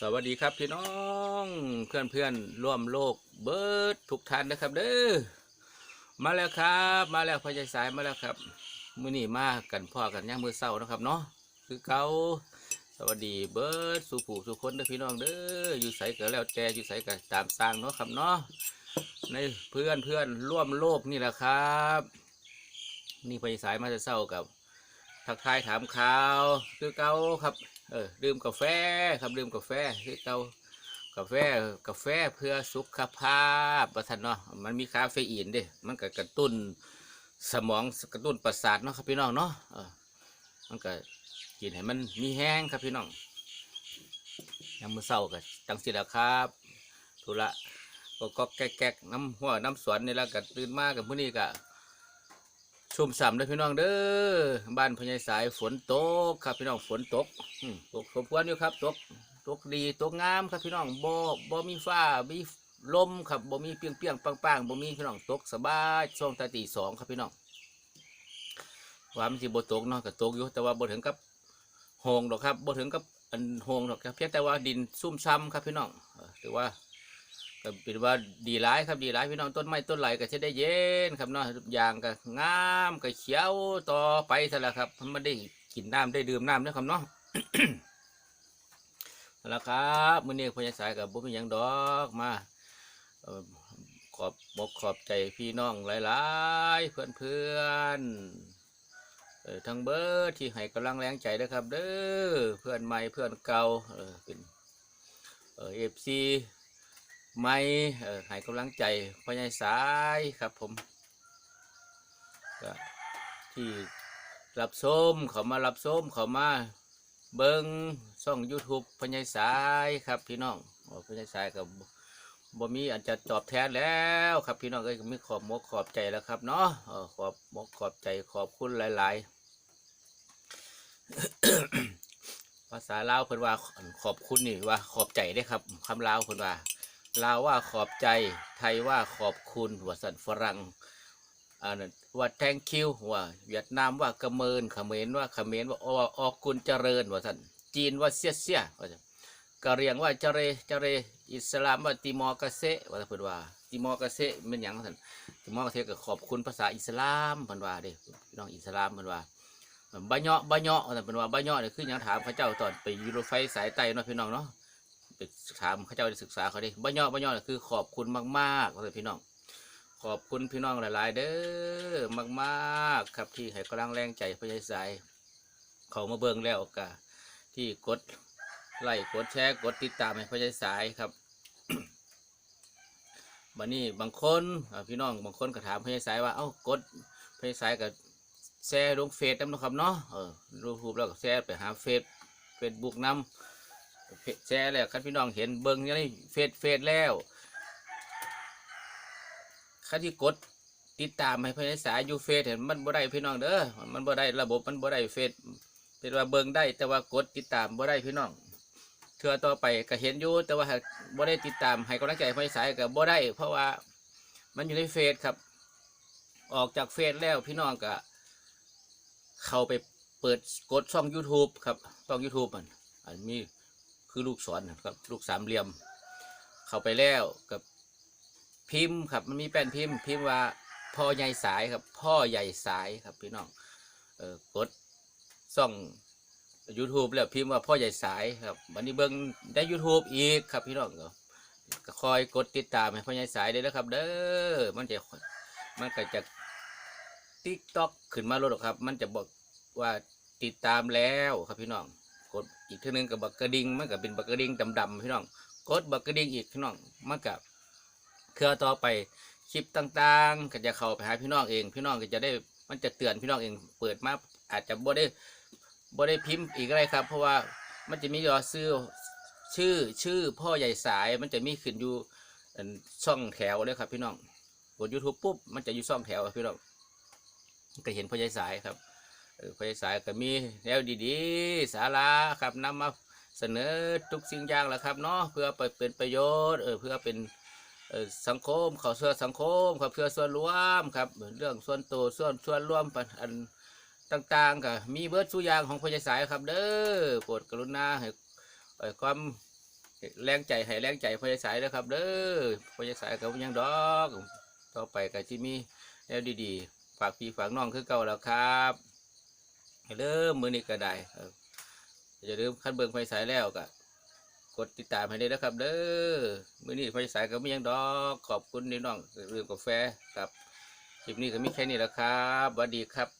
สวัสดีครับพี่น้องเพื่อนเพื่อนร่วมโลกเบิร์ดทุกท่านนะครับ เด้อมาแล้วครับ มาแล้วพญายสายมาแล้วครับมื้อนี้มากันพ่อกันย่างมือเศร้านะครับเนาะคือเก่าสวัสดีเบิร์ดสุผูสุคนเด้อพี่น้องเด้ออยู่ใส่ก็แล้วแต่อยู่ใส่ก็ตามสร้างเนาะครับเนาะในเพื่อนเพื่อนร่วมโลกนี่แหละครับ นี่พญายสายมาจะเศร้ากับทักทายถามข่าวคือเก่าครับ เออดื่มกาแฟครับดื่มกาแฟคือเก่ากาแฟกาแฟเพื่อสุขภาพประทันเนาะมันมีคาเฟอีนด้มันก็กระตุ้นสมองกระตุ้นประสาทเนาะครับพี่น้องเนาะเออมันก็กินให้มันมีแห้งครับพี่น้องยามมื้อเช้าก็จังสิละครับธุระก็ก็แก๊กๆน้ำหัวน้ำสวนนี่และก็ตื่นมากับมื้อนี้ก็ ชุ่มฉ่ำเลยพี่น้องเด้อบ้านพญายสายฝนตกครับพี่น้องฝนตกตกสมควรอยู่ครับตกตกดีตกงามครับพี่น้องบ่บ่มีฟ้ามีลมครับบ่มีเปียงเปียงปังปังบ่มีพี่น้องตกสบายช่วงตาตีสองครับพี่น้องว่ามันสิบ่ตกเนาะก็ตกอยู่แต่ว่าบ่ถึงกับโหงดอกครับบ่ถึงกับอันโหงดอกครับเพียงแต่ว่าดินซุ่มซ้ำครับพี่น้องถือว่า ก็เป็นว่าดีร้ายครับดีร้ายพี่น้องต้นไม้ต้นไหลก็จะได้เย็นครับเนาะยางก็งามก็เขียวต่อไปซะแล้วครับมันได้กินน้ำได้ดื่มน้ำด้วยครับเนาะแล้วครับมื้อนี้พญาสายกับบุ้มยังดอกมาขอบอกขอบใจพี่น้องหลายๆ เพื่อนๆเออทั้งเบิร์ดที่ให้กำลังแรงใจนะครับ เด้อเพื่อนใหม่เพื่อนเก่าเออเป็นเออฟซี ไม่เออให้กำลังใจพ่อใหญ่สายครับผมก็ที่รับส้มเขามารับส้มเขามาเบิ้งช่อง YouTube พ่อใหญ่สายครับพี่น้องพ่อใหญ่สายกับบ่มีอันจะตอบแทนแล้วครับพี่น้องก็มีขอบมกขอบใจแล้วครับเนาะขอบมกขอบใจขอบคุณหลาย ๆ ภาษาลาวเพิ่นว่าขอบคุณนี่ว่าขอบใจได้ครับคำลาวเพิ่นว่า ลาวว่าขอบใจไทยว่าขอบคุณว่าสันฝรั่งอ่านั่นว่า thank you ว่าเวียดนามว่ากระเมินเขมรว่าเขมรว่าอออกกุลเจริญว่าสันจีนว่าเสียเสียว่าซั่นกะเรียงว่าเจเรเจเรอิสลามว่าติมอร์กาเซว่าเพิ่นว่าติมอร์กาเซเป็นหยังสันติมอร์กาเซก็ขอบคุณภาษาอิสลามเพิ่นว่าเด้พี่น้องอิสลามเพิ่นว่าบะเนาะบะเนาะว่าซั่นเพิ่นว่าบะเนาะนี่คือหยังถามพระเจ้าตอนไปยูโรไฟสายใต้เนาะพี่น้องเนาะ ไปถามเขาเจ้าได้ศึกษาเขาดิบ้าย่อบ้าย่อคือ ขอบคุณมากๆเลยพี่น้อง ขอบคุณพี่น้องหลาย ๆ เด้อมาก ๆ ครับที่ให้กำลังแรงใจพยายสายเขามาเบิ่งแล้วกะที่กดไลค์กดแชร์กดติดตามให้พยายสายครับบันนี้บางคนพี่น้องบางคนก็ถามพยายสายว่าเอ้ากดพยายสายก็แชร์ลงเฟซน้ำนะครับเนาะเออรูปแล้วก็แชร์ไปหาเฟซเฟซบุ๊กน้ำ แชร์แล้วคันพี่น้องเห็นเบิ้งนี่เฟซเฟซแล้วคันที่กดติดตามให้พื่อนสายอยู่เฟซเห็นมันบ่ได้พี่น้องเด้อมันบ่ได้ระบบมันบ่ได้เฟซเป็นว่าเบิ้งได้ แต่ว่ากดติดตามบ่ได้พี่น้องเทือต่อไปก็เห็นอยู่แต่ว่าบ่ได้ติดตามให้กำลังใจพื่อนสายก็บ่ได้ เพราะว่ามันอยู่ในเฟซครับ ออกจากเฟซแล้วพี่น้องก็เข้าไปเปิดกดช่อง YouTube ครับช่อง YouTube มันอันมี คือลูกศรนะครับลูกสามเหลี่ยม เข้าไปแล้วกับพิมพ์ครับมันมีแป้นพิมพ์ พิมพ์ว่าพ่อใหญ่สายครับ พ่อใหญ่สายครับพี่น้องเออกดซ่อง YouTube แล้วพิมพ์ว่าพ่อใหญ่สายครับวันนี้เบิ้งได้ YouTube อีกครับพี่น้องก็ก็คอยกดติดตามให้พ่อใหญ่สายได้แล้วครับ เด้อมันจะมันก็จะติ๊กต็อกขึ้นมาล้วหรอกครับ มันจะบอกว่าติดตามแล้วครับพี่น้อง ดอีกทีหนึงกับบักกระดิ่งมันก็เป็นบักกระดิ่งดำๆพี่น้องกดบักกระดิ่งอีกพี่น้องมันกับเครือต่อไปคลิปต่างๆ ก็จะเข้าไปหาพี่น้องเอง พี่น้องก็จะได้มันจะเตือนพี่น้องเอง เปิดมาอาจจะบ่ได้บ่ได้พิมพ์อีกอะไรครับ เพราะว่ามันจะมียอซื้อชื่อชื่อพ่อใหญ่สายมันจะมีขึ้นอยู่อันช่องแถวเลยครับ พี่น้องกด YouTube ปุ๊บมันจะอยู่ช่องแถวพี่น้องก็เห็นพ่อใหญ่สายครับ เออพยสายก็มีแนวดีๆ สาระครับนำมาเสนอทุกสิ่งอย่างแหละครับเนาะเพื่อไปเป็นประโยชน์เออเพื่อเป็นสังคมเขาเสื้อสังคมครับเพื่อส่วนรวมครับเรื่องส่วนตัวส่วนส่วนรวมปันอันต่างๆก็มีเบิร์ดสุอยางของพยสายครับ เด้อโปรดกรุณาให้ให้ความแรงใจให้แรงใจพยสายนะครับ เด้อพยสายกับยังดอกต่อไปก็ที่มีแนวดีๆ ฝากพี่ฝากน้องคือเก่าแล้วครับ เริ่มมือนี้ก็ได้ครับอย่าลืมคันเบิ่งไฟสายแล้วก็กดติดตามให้ได้นะครับ เด้อมือนี้ไฟสายก็ไม่ยังดอกขอบคุณนี่น้องเรื่องกาแฟครับคลิปนี้ก็มีแค่นี้แล้วครับสวัสดีครับ